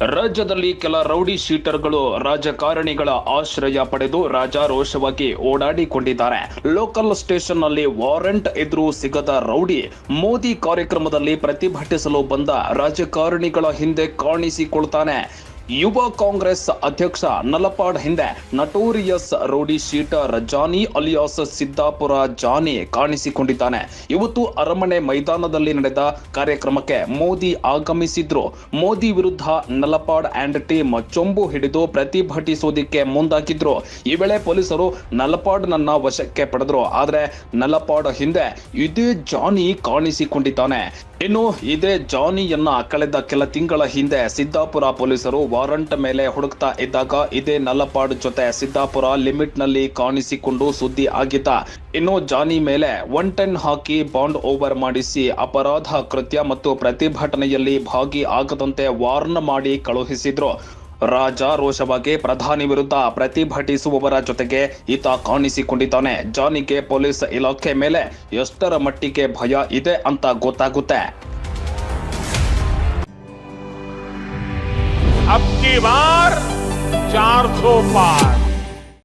ರಾಜ್ಯದಲ್ಲಿ ಕೆಲ ರೌಡಿ ಶೀಟರ್ಗಳು ರಾಜಕಾರಣಿಗಳ ಆಶ್ರಯ ಪಡೆದು ರಾಜಾರೋಷವಾಗಿ ಓಡಾಡಿಕೊಂಡಿದ್ದಾರೆ. ಲೋಕಲ್ ಸ್ಟೇಷನ್ನಲ್ಲಿ ವಾರೆಂಟ್ ಎದುರು ಸಿಗದ ರೌಡಿ ಮೋದಿ ಕಾರ್ಯಕ್ರಮದಲ್ಲಿ ಪ್ರತಿಭಟಿಸಲು ಬಂದ ರಾಜಕಾರಣಿಗಳ ಹಿಂದೆ ಕಾಣಿಸಿಕೊಳ್ತಾನೆ. ಯುವ ಕಾಂಗ್ರೆಸ್ ಅಧ್ಯಕ್ಷ ನಲಪಾಡ್ ಹಿಂದೆ notorious rowdy sheeter Johnny alias Siddapura Johnny ಕಾಣಿಸಿಕೊಂಡಿದ್ದಾನೆ. ಇವತ್ತು ಅರಮನೆ ಮೈದಾನದಲ್ಲಿ ನಡೆದ ಕಾರ್ಯಕ್ರಮಕ್ಕೆ ಮೋದಿ ಆಗಮಿಸಿದ್ರು. ಮೋದಿ ವಿರುದ್ಧ ನಲಪಾಡ್ ಅಂಡ್ ಟೀಮ್ ಚೊಂಬು ಹಿಡಿದು ಪ್ರತಿಭಟಿಸೋದಿಕ್ಕೆ ಮುಂದಾಗಿದ್ರು. ಈ ವೇಳೆ ಪೊಲೀಸರು ನಲಪಾಡ್ ನನ್ನ ವಶಕ್ಕೆ ಪಡೆದ್ರು. ಆದ್ರೆ ನಲಪಾಡ್ ಹಿಂದೆ ಇದೇ ಜಾನಿ ಕಾಣಿಸಿಕೊಂಡಿದ್ದಾನೆ. ಇನ್ನು ಇದೇ ಜಾನಿಯನ್ನ ಕಳೆದ ಕೆಲ ತಿಂಗಳ ಹಿಂದೆ ಸಿದ್ದಾಪುರ ಪೊಲೀಸರು ವಾರಂಟ್ ಮೇಲೆ ಹುಡುಕ್ತಾ ಇದ್ದಾಗ ಇದೇ ನಲ್ಲಪಾಡ್ ಜೊತೆ ಸಿದ್ದಾಪುರ ಲಿಮಿಟ್ನಲ್ಲಿ ಕಾಣಿಸಿಕೊಂಡು ಸುದ್ದಿ ಆಗಿದ್ದ. ಇನ್ನು ಜಾನಿ ಮೇಲೆ ಒನ್ ಟೆನ್ ಹಾಕಿ ಬಾಂಡ್ ಓವರ್ ಮಾಡಿಸಿ ಅಪರಾಧ, ಕೃತ್ಯ ಮತ್ತು ಪ್ರತಿಭಟನೆಯಲ್ಲಿ ಭಾಗಿ ಆಗದಂತೆ ವಾರ್ನ್ ಮಾಡಿ ಕಳುಹಿಸಿದ್ರು. ರಾಜಾರೋಷವಾಗಿ ಪ್ರಧಾನಿ ವಿರುದ್ಧ ಪ್ರತಿಭಟಿಸುವವರ ಜೊತೆಗೆ ಈತ ಕಾಣಿಸಿಕೊಂಡಿದ್ದಾನೆ. ಜಾನಿಗೆ ಪೊಲೀಸ್ ಇಲಾಖೆ ಮೇಲೆ ಎಷ್ಟರ ಮಟ್ಟಿಗೆ ಭಯ ಇದೆ ಅಂತ ಗೊತ್ತಾಗುತ್ತೆ. बार 400 पार।